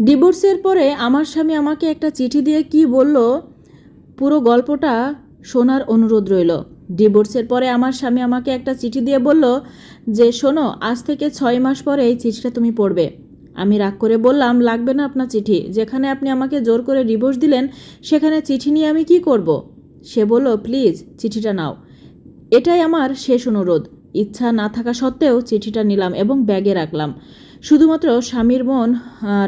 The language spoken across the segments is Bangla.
ডিভোর্সের পরে আমার স্বামী আমাকে একটা চিঠি দিয়ে কি বলল, পুরো গল্পটা শোনার অনুরোধ রইল। ডিভোর্সের পরে আমার স্বামী আমাকে একটা চিঠি দিয়ে বলল যে, শোনো, আজ থেকে ছয় মাস পরে এই চিঠিটা তুমি পড়বে। আমি রাগ করে বললাম, লাগবে না আপনার চিঠি। যেখানে আপনি আমাকে জোর করে ডিভোর্স দিলেন, সেখানে চিঠি নিয়ে আমি কি করব। সে বলল, প্লিজ, চিঠিটা নাও। এটাই আমার শেষ অনুরোধ। ইচ্ছা না থাকা সত্ত্বেও চিঠিটা নিলাম এবং ব্যাগে রাখলাম। শুধুমাত্র স্বামীর মন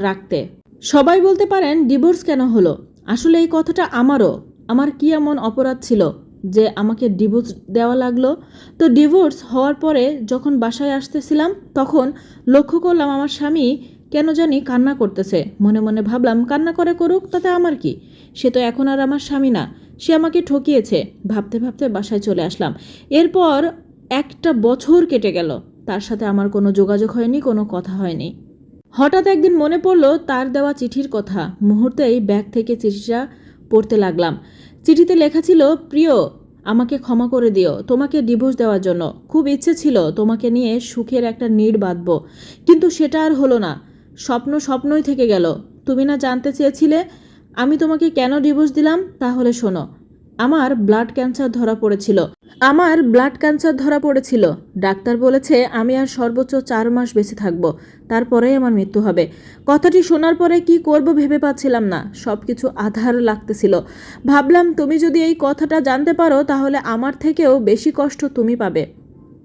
রাখতে। সবাই বলতে পারেন, ডিভোর্স কেন হলো? আসলে এই কথাটা আমারও। আমার কি এমন অপরাধ ছিল যে আমাকে ডিভোর্স দেওয়া লাগল? তো ডিভোর্স হওয়ার পরে যখন বাসায় আসতেছিলাম, তখন লক্ষ্য করলাম আমার স্বামী কেন জানি কান্না করতেছে। মনে মনে ভাবলাম, কান্না করে করুক, তাতে আমার কি? সে তো এখন আর আমার স্বামী না। সে আমাকে ঠকিয়েছে। ভাবতে ভাবতে বাসায় চলে আসলাম। এরপর একটা বছর কেটে গেল। তার সাথে আমার কোনো যোগাযোগ হয়নি, কোনো কথা হয়নি। হঠাৎ একদিন মনে পড়ল তার দেওয়া চিঠির কথা। মুহূর্তেই ব্যাগ থেকে চিঠিটা পড়তে লাগলাম। চিঠিতে লেখা ছিল, প্রিয়, আমাকে ক্ষমা করে দিও। তোমাকে ডিভোর্স দেওয়ার জন্য। খুব ইচ্ছে ছিল তোমাকে নিয়ে সুখের একটা নীড় বাঁধবো। কিন্তু সেটা আর হলো না। স্বপ্ন স্বপ্নই থেকে গেল। তুমি না জানতে চেয়েছিলে আমি তোমাকে কেন ডিভোর্স দিলাম? তাহলে শোনো। আমার ব্লাড ক্যান্সার ধরা পড়েছিল। আমার ব্লাড ক্যান্সার ধরা পড়েছিল। ডাক্তার বলেছে, আমি আর সর্বোচ্চ চার মাস বেঁচে থাকব। তারপরেই আমার মৃত্যু হবে। কথাটি শোনার পরে কি করব ভেবে পাচ্ছিলাম না। সব কিছু আধার লাগতেছিল। ভাবলাম, তুমি যদি এই কথাটা জানতে পারো, তাহলে আমার থেকেও বেশি কষ্ট তুমি পাবে।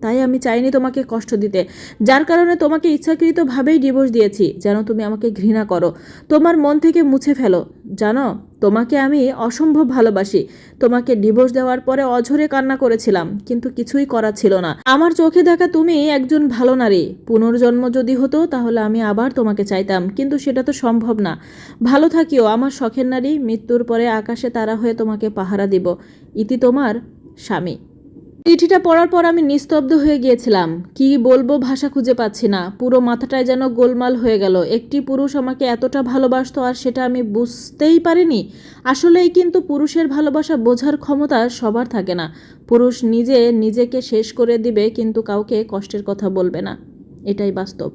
তাই আমি চাইনি তোমাকে কষ্ট দিতে। যার কারণে তোমাকে ইচ্ছাকৃতভাবেই ডিভোর্স দিয়েছি। যেন তুমি আমাকে ঘৃণা করো। তোমার মন থেকে মুছে ফেলো। জানো তোমাকে আমি অসম্ভব ভালোবাসি। তোমাকে ডিভোর্স দেওয়ার পরে অঝরে কান্না করেছিলাম, কিন্তু কিছুই করা ছিল না। আমার চোখে দেখা তুমি একজন ভালো নারী। পুনর্জন্ম যদি হতো, তাহলে আমি আবার তোমাকে চাইতাম, কিন্তু সেটা তো সম্ভব না। ভালো থাকিও, আমার শখের নারী, মৃত্যুর পরে আকাশে তারা হয়ে তোমাকে পাহারা দিব। ইতি তোমার স্বামী। চিঠিটা পড়ার পর আমি নিস্তব্ধ হয়ে গিয়েছিলাম। কি বলব ভাষা খুঁজে পাচ্ছি না। পুরো মাথাটায় যেন গোলমাল হয়ে গেল। একটি পুরুষ আমাকে এতটা ভালোবাসত আর সেটা আমি বুঝতেই পারিনি। আসলেই কিন্তু পুরুষের ভালোবাসা বোঝার ক্ষমতা সবার থাকে না। পুরুষ নিজে নিজেকে শেষ করে দিবে কিন্তু কাউকে কষ্টের কথা বলবে না। এটাই বাস্তব।